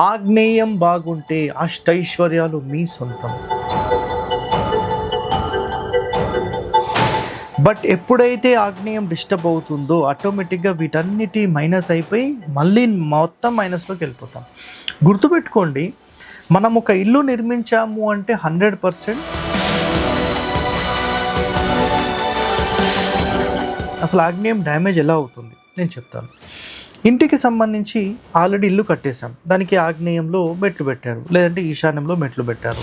ఆగ్నేయం బాగుంటే అష్టైశ్వర్యాలు మీ సొంతం. బట్ ఎప్పుడైతే ఆగ్నేయం డిస్టర్బ్ అవుతుందో ఆటోమేటిక్గా వీటన్నిటి మైనస్ అయిపోయి మళ్ళీ మొత్తం మైనస్లోకి వెళ్ళిపోతాం. గుర్తుపెట్టుకోండి మనం ఒక ఇల్లు నిర్మించాము అంటే హండ్రెడ్ పర్సెంట్ అసలు ఆగ్నేయం డ్యామేజ్ ఎలా అవుతుంది? నేను చెప్తాను. ఇంటికి సంబంధించి ఆల్రెడీ ఇల్లు కట్టేశాం. దానికి ఆగ్నేయంలో మెట్లు పెట్టారు. లేదంటే ఈశాన్యంలో మెట్లు పెట్టారు.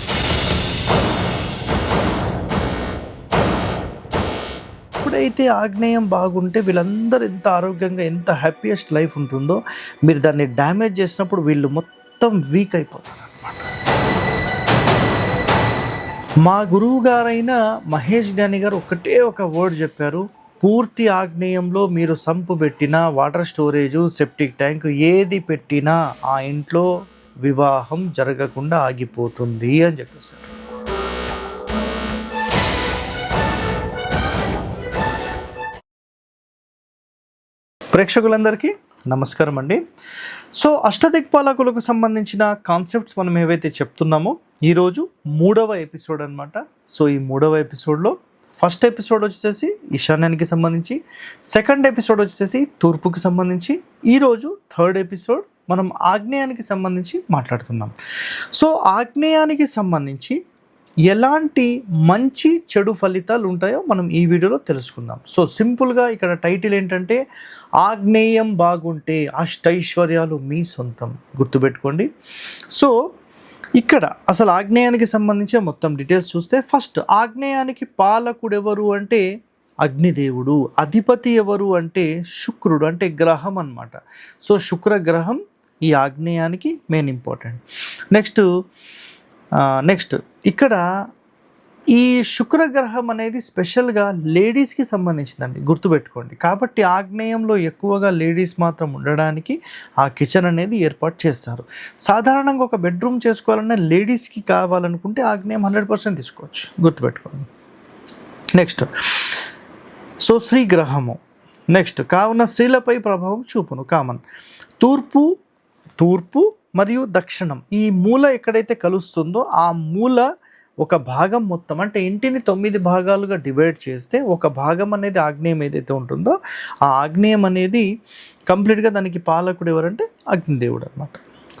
ఎప్పుడైతే ఆగ్నేయం బాగుంటే వీళ్ళందరూ ఎంత ఆరోగ్యంగా ఎంత హ్యాపీయెస్ట్ లైఫ్ ఉంటుందో మీరు దాన్ని డ్యామేజ్ చేసినప్పుడు వీళ్ళు మొత్తం వీక్ అయిపోతారు మా గురువు గారైన మహేష్ జ్ఞాని గారు ఒకటే ఒక వర్డ్ చెప్పారు. పూర్తి ఆగ్నేయంలో మీరు సంపు పెట్టినా వాటర్ స్టోరేజు సెప్టిక్ ట్యాంక్ ఏది పెట్టినా ఆ ఇంట్లో వివాహం జరగకుండా ఆగిపోతుంది అని చెప్పేశారు ప్రేక్షకులందరికీ నమస్కారం అండి. సో అష్టదిక్పాలకులకు సంబంధించిన కాన్సెప్ట్స్ మనం ఏవైతే చెప్తున్నామో ఈరోజు మూడవ ఎపిసోడ్ అనమాట సో ఈ మూడవ ఎపిసోడ్లో ఫస్ట్ ఎపిసోడ్ వచ్చేసి ఈశాన్యానికి సంబంధించి. సెకండ్ ఎపిసోడ్ వచ్చేసి తూర్పుకి సంబంధించి. ఈరోజు థర్డ్ ఎపిసోడ్ మనం ఆగ్నేయానికి సంబంధించి మాట్లాడుతున్నాం. సో ఆగ్నేయానికి సంబంధించి ఎలాంటి మంచి చెడు ఫలితాలు ఉంటాయో మనం ఈ వీడియోలో తెలుసుకుందాం. సో సింపుల్గా ఇక్కడ టైటిల్ ఏంటంటే ఆగ్నేయం బాగుంటే అష్టైశ్వర్యాలు మీ సొంతం. గుర్తుపెట్టుకోండి. సో ఇక్కడ అసలు ఆగ్నేయానికి సంబంధించిన మొత్తం డీటెయిల్స్ చూస్తే ఫస్ట్ ఆగ్నేయానికి పాలకుడు ఎవరు అంటే అగ్నిదేవుడు అధిపతి ఎవరు అంటే శుక్రుడు అంటే గ్రహం అనమాట సో శుక్ర గ్రహం ఈ ఆగ్నేయానికి మెయిన్ ఇంపార్టెంట్ నెక్స్ట్ నెక్స్ట్ ఇక్కడ ఈ శుక్ర గ్రహం అనేది స్పెషల్గా లేడీస్కి సంబంధించిందండి గుర్తుపెట్టుకోండి. కాబట్టి ఆగ్నేయంలో ఎక్కువగా లేడీస్ మాత్రం ఉండడానికి ఆ కిచెన్ అనేది ఏర్పాటు చేస్తారు. సాధారణంగా ఒక బెడ్రూమ్ చేసుకోవాలన్నా లేడీస్కి కావాలనుకుంటే ఆగ్నేయం హండ్రెడ్ పర్సెంట్ తీసుకోవచ్చు. గుర్తుపెట్టుకోండి. నెక్స్ట్. సో శ్రీ గ్రహము. నెక్స్ట్. కావున స్త్రీలపై ప్రభావం చూపును. కామన్. తూర్పు తూర్పు మరియు దక్షిణం. ఈ మూల ఎక్కడైతే కలుస్తుందో ఆ మూల ఒక భాగం మొత్తం అంటే ఇంటిని తొమ్మిది భాగాలుగా డివైడ్ చేస్తే ఒక భాగం అనేది ఆగ్నేయం ఏదైతే ఉంటుందో ఆ ఆగ్నేయం అనేది కంప్లీట్గా దానికి పాలకుడు ఎవరంటే అగ్నిదేవుడు అనమాట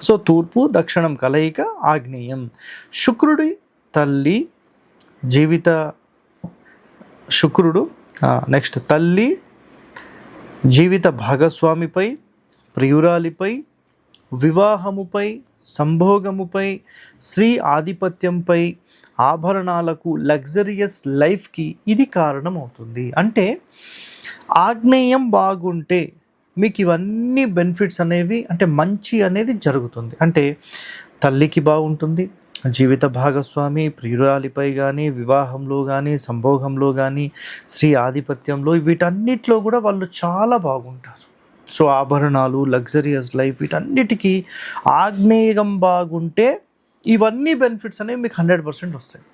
సో తూర్పు దక్షిణం కలయిక ఆగ్నేయం. శుక్రుడి తల్లి జీవిత శుక్రుడు నెక్స్ట్ తల్లి జీవిత భాగస్వామిపై ప్రియురాలిపై వివాహముపై సంభోగముపై స్త్రీ ఆధిపత్యంపై ఆభరణాలకు లగ్జరియస్ లైఫ్కి ఇది కారణమవుతుంది. అంటే ఆగ్నేయం బాగుంటే మీకు ఇవన్నీ బెనిఫిట్స్ అనేవి అంటే మంచి అనేది జరుగుతుంది. అంటే తల్లికి బాగుంటుంది జీవిత భాగస్వామి ప్రియురాలిపై కానీ వివాహంలో కానీ సంభోగంలో కానీ స్త్రీ ఆధిపత్యంలో వీటన్నిటిలో కూడా వాళ్ళు చాలా బాగుంటారు. సో ఆభరణాలు లగ్జరియస్ లైఫ్ వీటన్నిటికీ ఆగ్నేయం బాగుంటే ఇవన్నీ బెనిఫిట్స్ అనేవి మీకు హండ్రెడ్ పర్సెంట్ వస్తాయి.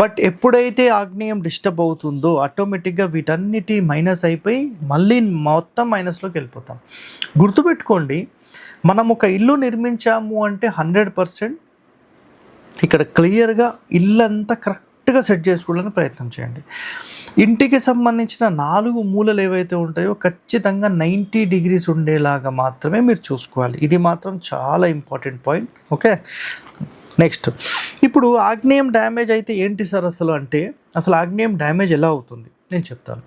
బట్ ఎప్పుడైతే ఆగ్నేయం డిస్టర్బ్ అవుతుందో ఆటోమేటిక్గా వీటన్నిటి మైనస్ అయిపోయి మళ్ళీ మొత్తం మైనస్లోకి వెళ్ళిపోతాం. గుర్తుపెట్టుకోండి మనం ఒక ఇల్లు నిర్మించాము అంటే హండ్రెడ్ పర్సెంట్ ఇక్కడ క్లియర్గా ఇల్లంతా కరెక్ట్గా సెట్ చేసుకోవడానికి ప్రయత్నం చేయండి. ఇంటికి సంబంధించిన నాలుగు మూలలు ఏవైతే ఉంటాయో ఖచ్చితంగా నైంటీ డిగ్రీస్ ఉండేలాగా మాత్రమే మీరు చూసుకోవాలి. ఇది మాత్రం చాలా ఇంపార్టెంట్ పాయింట్. ఓకే? నెక్స్ట్. ఇప్పుడు ఆగ్నేయం డ్యామేజ్ అయితే ఏంటి సార్ అసలు అంటే అసలు ఆగ్నేయం డ్యామేజ్ ఎలా అవుతుంది? నేను చెప్తాను.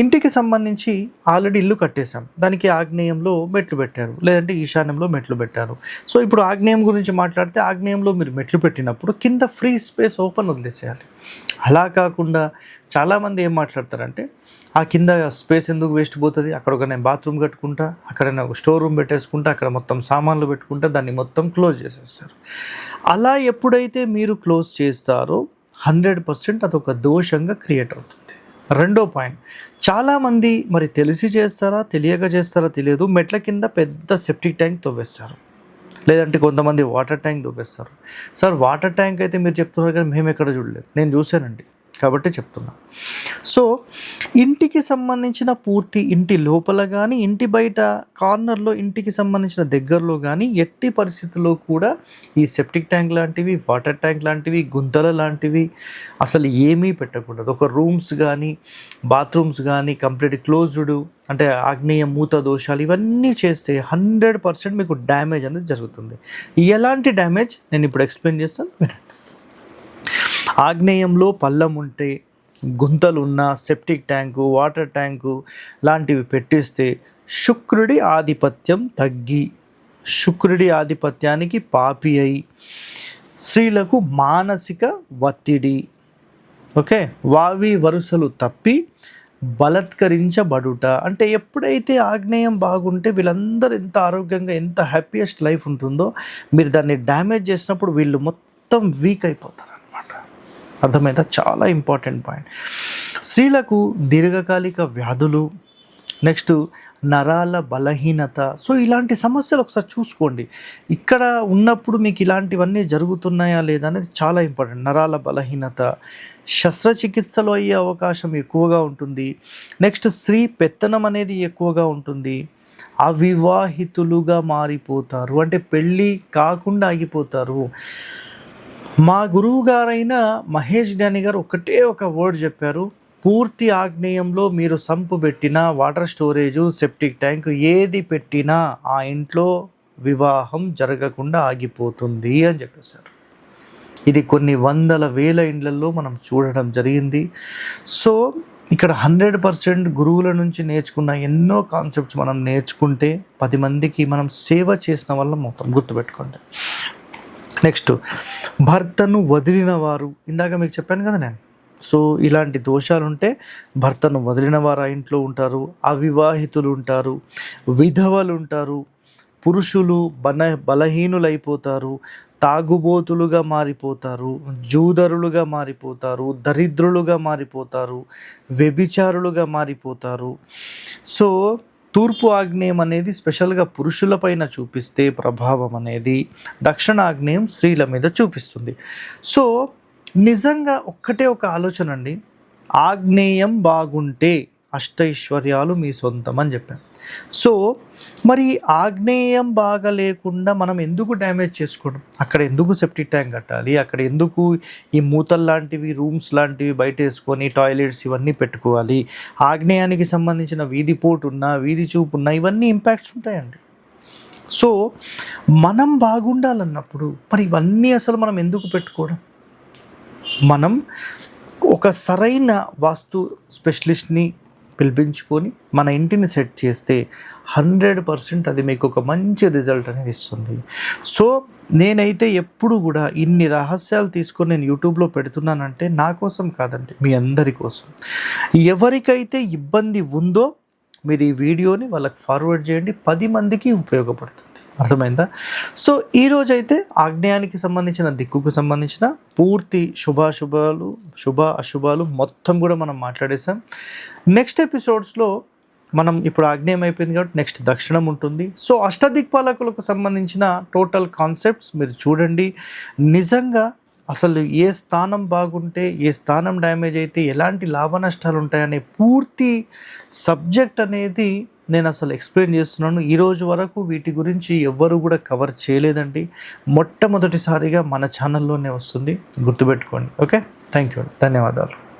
ఇంటికి సంబంధించి ఆల్రెడీ ఇల్లు కట్టేశాం. దానికి ఆగ్నేయంలో మెట్లు పెట్టారు. లేదంటే ఈశాన్యంలో మెట్లు పెట్టారు. సో ఇప్పుడు ఆగ్నేయం గురించి మాట్లాడితే ఆగ్నేయంలో మీరు మెట్లు పెట్టినప్పుడు కింద ఫ్రీ స్పేస్ ఓపెన్ వదిలేసేయాలి. అలా కాకుండా చాలామంది ఏం మాట్లాడతారంటే ఆ కింద స్పేస్ ఎందుకు వేస్ట్ పోతుంది? అక్కడ ఒక నేను బాత్రూమ్ కట్టుకుంటా అక్కడ నేను ఒక స్టోర్ రూమ్ పెట్టేసుకుంటా అక్కడ మొత్తం సామాన్లు పెట్టుకుంటా దాన్ని మొత్తం క్లోజ్ చేసేస్తారు. అలా ఎప్పుడైతే మీరు క్లోజ్ చేస్తారో హండ్రెడ్ పర్సెంట్ అదొక దోషంగా క్రియేట్ అవుతుంది. రెండో పాయింట్. చాలామంది మరి తెలిసి చేస్తారా తెలియక చేస్తారా తెలియదు. మెట్ల కింద పెద్ద సెప్టిక్ ట్యాంక్ తవ్వేస్తారు. లేదంటే కొంతమంది వాటర్ ట్యాంక్ తవ్వేస్తారు. సార్ వాటర్ ట్యాంక్ అయితే మీరు చెప్తున్నారు కానీ మేము ఎక్కడ చూడలేదు. నేను చూశానండి. కాబట్టి చెప్తున్నా. సో ఇంటికి సంబంధించిన పూర్తి ఇంటి లోపల కానీ ఇంటి బయట కార్నర్లో ఇంటికి సంబంధించిన దగ్గరలో కానీ ఎట్టి పరిస్థితుల్లో కూడా ఈ సెప్టిక్ ట్యాంక్ లాంటివి వాటర్ ట్యాంక్ లాంటివి గుంతల లాంటివి అసలు ఏమీ పెట్టకూడదు. ఒక రూమ్స్ కానీ బాత్రూమ్స్ కానీ కంప్లీట్ క్లోజ్డ్ అంటే ఆగ్నేయ మూత దోషాలు ఇవన్నీ చేస్తే హండ్రెడ్ పర్సెంట్ మీకు డ్యామేజ్ అనేది జరుగుతుంది. ఎలాంటి డ్యామేజ్? నేను ఇప్పుడు ఎక్స్ప్లెయిన్ చేస్తాను. ఆగ్నేయంలో పల్లం ఉంటే గుంతలున్న సెప్టిక్ ట్యాంకు వాటర్ ట్యాంకు లాంటివి పెట్టిస్తే శుక్రుడి ఆధిపత్యం తగ్గి శుక్రుడి ఆధిపత్యానికి పాపి అయి స్త్రీలకు మానసిక ఒత్తిడి. ఓకే? వావి వరుసలు తప్పి బలత్కరించబడుట. అంటే ఎప్పుడైతే ఆగ్నేయం బాగుంటే వీళ్ళందరూ ఎంత ఆరోగ్యంగా ఎంత హ్యాపీయెస్ట్ లైఫ్ ఉంటుందో మీరు దాన్ని డ్యామేజ్ చేసినప్పుడు వీళ్ళు మొత్తం వీక్ అయిపోతారు. అర్థమైందా? చాలా ఇంపార్టెంట్ పాయింట్. స్త్రీలకు దీర్ఘకాలిక వ్యాధులు నెక్స్ట్ నరాల బలహీనత. సో ఇలాంటి సమస్యలు ఒకసారి చూసుకోండి. ఇక్కడ ఉన్నప్పుడు మీకు ఇలాంటివన్నీ జరుగుతున్నాయా లేదా అనేది చాలా ఇంపార్టెంట్. నరాల బలహీనత శస్త్రచికిత్సలు అయ్యే అవకాశం ఎక్కువగా ఉంటుంది. నెక్స్ట్ స్త్రీ పెత్తనం అనేది ఎక్కువగా ఉంటుంది. అవివాహితులుగా మారిపోతారు. అంటే పెళ్ళి కాకుండా ఆగిపోతారు. మా గురువు గారైన మహేష్ జ్ఞాని గారు ఒకటే ఒక వర్డ్ చెప్పారు. పూర్తి ఆగ్నేయంలో మీరు సంపు పెట్టిన వాటర్ స్టోరేజు సెప్టిక్ ట్యాంక్ ఏది పెట్టినా ఆ ఇంట్లో వివాహం జరగకుండా ఆగిపోతుంది అని చెప్పేశారు. ఇది కొన్ని వందల వేల ఇండ్లలో మనం చూడడం జరిగింది. సో ఇక్కడ హండ్రెడ్ పర్సెంట్ గురువుల నుంచి నేర్చుకున్న ఎన్నో కాన్సెప్ట్స్ మనం నేర్చుకుంటే పది మందికి మనం సేవ చేసిన వల్ల మొత్తం గుర్తుపెట్టుకోండి. నెక్స్ట్ భర్తను వదిలిన వారు ఇందాక మీకు చెప్పాను కదా నేను. సో ఇలాంటి దోషాలు ఉంటే భర్తను వదిలిన వారు ఆ ఇంట్లో ఉంటారు అవివాహితులు ఉంటారు విధవలు ఉంటారు పురుషులు బల బలహీనులైపోతారు తాగుబోతులుగా మారిపోతారు జూదరులుగా మారిపోతారు దరిద్రులుగా మారిపోతారు వ్యభిచారులుగా మారిపోతారు. సో తూర్పు ఆగ్నేయం అనేది స్పెషల్గా పురుషులపైన చూపిస్తే ప్రభావం అనేది దక్షిణ ఆగ్నేయం స్త్రీల మీద చూపిస్తుంది. సో నిజంగా ఒక్కటే ఒక ఆలోచన అండి. ఆగ్నేయం బాగుంటే అష్టైశ్వర్యాలు మీ సొంతం అని చెప్పాను. సో మరి ఆగ్నేయం బాగా లేకుండా మనం ఎందుకు డ్యామేజ్ చేసుకోవడం అక్కడ ఎందుకు సెప్టిక్ ట్యాంక్ కట్టాలి? అక్కడ ఎందుకు ఈ మూతలు లాంటివి రూమ్స్ లాంటివి బయట వేసుకొని టాయిలెట్స్ ఇవన్నీ పెట్టుకోవాలి? ఆగ్నేయానికి సంబంధించిన వీధి పోటు ఉన్న వీధి చూపు ఉన్న ఇవన్నీ ఇంపాక్ట్స్ ఉంటాయండి. సో మనం బాగుండాలన్నప్పుడు మరి ఇవన్నీ అసలు మనం ఎందుకు పెట్టుకోవడం? మనం ఒక సరైన వాస్తు స్పెషలిస్ట్ని పిలిపించుకొని మన ఇంటిని సెట్ చేస్తే హండ్రెడ్ పర్సెంట్ అది మీకు ఒక మంచి రిజల్ట్ అనేది ఇస్తుంది. సో నేనైతే ఎప్పుడు కూడా ఇన్ని రహస్యాలు తీసుకొని నేను యూట్యూబ్లో పెడుతున్నానంటే నా కోసం కాదండి మీ అందరి కోసం. ఎవరికైతే ఇబ్బంది ఉందో మీరు ఈ వీడియోని వాళ్ళకి ఫార్వర్డ్ చేయండి పది మందికి ఉపయోగపడుతుంది. అర్థమైందా? సో ఈరోజైతే ఆగ్నేయానికి సంబంధించిన దిక్కుకు సంబంధించిన పూర్తి శుభాశుభాలు శుభ అశుభాలు మొత్తం కూడా మనం మాట్లాడేసాం నెక్స్ట్ ఎపిసోడ్స్లో మనం ఇప్పుడు ఆగ్నేయం అయిపోయింది కాబట్టి నెక్స్ట్ దక్షిణం ఉంటుంది. సో అష్టదిక్పాలకులకు సంబంధించిన టోటల్ కాన్సెప్ట్స్ మీరు చూడండి. నిజంగా అసలు ఏ స్థానం బాగుంటే ఏ స్థానం డ్యామేజ్ అయితే ఎలాంటి లాభ నష్టాలు ఉంటాయనే పూర్తి సబ్జెక్ట్ అనేది నేను అసలు ఎక్స్ప్లెయిన్ చేస్తున్నాను. ఈ రోజు వరకు వీటి గురించి ఎవ్వరు కూడా కవర్ చేయలేదండి. మొట్టమొదటిసారిగా మన ఛానల్లోనే వస్తుంది. గుర్తుపెట్టుకోండి. ఓకే థ్యాంక్ యూ ధన్యవాదాలు.